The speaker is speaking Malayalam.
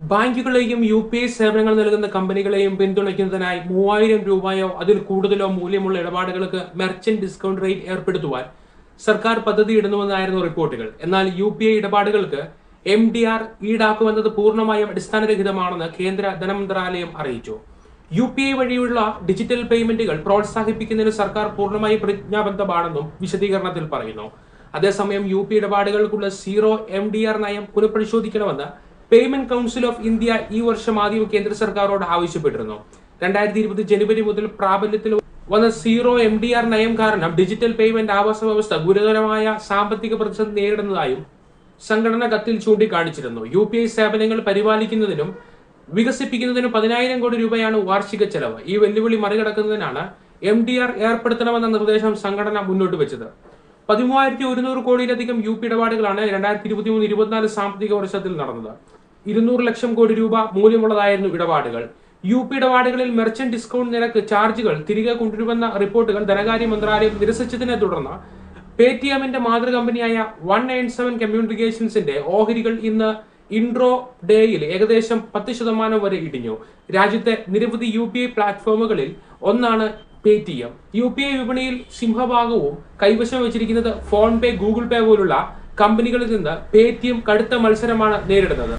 ബാങ്കുകളെയും യു പി ഐ സേവനങ്ങൾ നൽകുന്ന കമ്പനികളെയും പിന്തുണയ്ക്കുന്നതിനായി മൂവായിരം രൂപയോ അതിൽ കൂടുതലോ മൂല്യമുള്ള ഇടപാടുകൾക്ക് മെർച്ചന്റ് ഡിസ്കൗണ്ട് റേറ്റ് ഏർപ്പെടുത്തുവാൻ സർക്കാർ പദ്ധതി ഇടുന്നുവെന്നായിരുന്നു റിപ്പോർട്ടുകൾ. എന്നാൽ യു പി ഐ ഇടപാടുകൾക്ക് എം ഡി ആർ ഈടാക്കുമെന്നത് പൂർണമായും അടിസ്ഥാനരഹിതമാണെന്ന് കേന്ദ്ര ധനമന്ത്രാലയം അറിയിച്ചു. യു പി ഐ വഴിയുള്ള ഡിജിറ്റൽ പേയ്മെന്റുകൾ പ്രോത്സാഹിപ്പിക്കുന്നതിന് സർക്കാർ പൂർണമായി പ്രതിജ്ഞാബദ്ധമാണെന്നും വിശദീകരണത്തിൽ പറയുന്നു. അതേസമയം യു പി ഇടപാടുകൾക്കുള്ള സീറോ എം ഡി ആർ നയം പുനഃപരിശോധിക്കണമെന്ന് പേയ്മെന്റ് കൗൺസിൽ ഓഫ് ഇന്ത്യ ഈ വർഷം ആദ്യം കേന്ദ്ര സർക്കാരോട് ആവശ്യപ്പെട്ടിരുന്നു. രണ്ടായിരത്തി ഇരുപത് ജനുവരി മുതൽ പ്രാബല്യത്തിൽ വന്ന സീറോ എം ഡി ആർ നയം കാരണം ഡിജിറ്റൽ പേയ്മെന്റ് ആവാസ വ്യവസ്ഥ ഗുരുതരമായ സാമ്പത്തിക പ്രതിസന്ധി നേരിടുന്നതായും സംഘടന കത്തിൽ ചൂണ്ടിക്കാണിച്ചിരുന്നു. യു പി ഐ സേവനങ്ങൾ പരിപാലിക്കുന്നതിനും വികസിപ്പിക്കുന്നതിനും പതിനായിരം കോടി രൂപയാണ് വാർഷിക ചെലവ്. ഈ വെല്ലുവിളി മറികടക്കുന്നതിനാണ് എം ഡി ആർ ഏർപ്പെടുത്തണമെന്ന നിർദ്ദേശം സംഘടന മുന്നോട്ട് വെച്ചത്. പതിമൂവായിരത്തി ഒരുന്നൂറ് കോടിയിലധികം യു പി ഇടപാടുകളാണ് രണ്ടായിരത്തി ഇരുപത്തി മൂന്ന് ഇരുപത്തിനാല് സാമ്പത്തിക വർഷത്തിൽ നടന്നത്. ഇരുന്നൂറ് ലക്ഷം കോടി രൂപ മൂല്യമുള്ളതായിരുന്നു ഇടപാടുകൾ. യു പി ഇടപാടുകളിൽ മെർച്ചന്റ് ഡിസ്കൗണ്ട് നിരക്ക് ചാർജുകൾ തിരികെ കൊണ്ടുവരുമെന്ന റിപ്പോർട്ടുകൾ ധനകാര്യ മന്ത്രാലയം നിരസിച്ചതിനെ തുടർന്ന് പേടിഎമ്മിന്റെ മാതൃ കമ്പനിയായ വൺ നയൻ സെവൻ കമ്മ്യൂണിക്കേഷൻസിന്റെ ഓഹരികൾ ഇന്ന് ഇൻട്രോ ഡേയിൽ ഏകദേശം പത്ത് ശതമാനം വരെ ഇടിഞ്ഞു. രാജ്യത്തെ നിരവധി യു പി ഐ പ്ലാറ്റ്ഫോമുകളിൽ ഒന്നാണ് പേടിഎം. യു പി ഐ വിപണിയിൽ സിംഹഭാഗവും കൈവശം വെച്ചിരിക്കുന്നത് ഫോൺ പേ ഗൂഗിൾ പേ പോലുള്ള കമ്പനികളിൽ നിന്ന് പേടിഎം കടുത്ത മത്സരമാണ് നേരിടുന്നത്.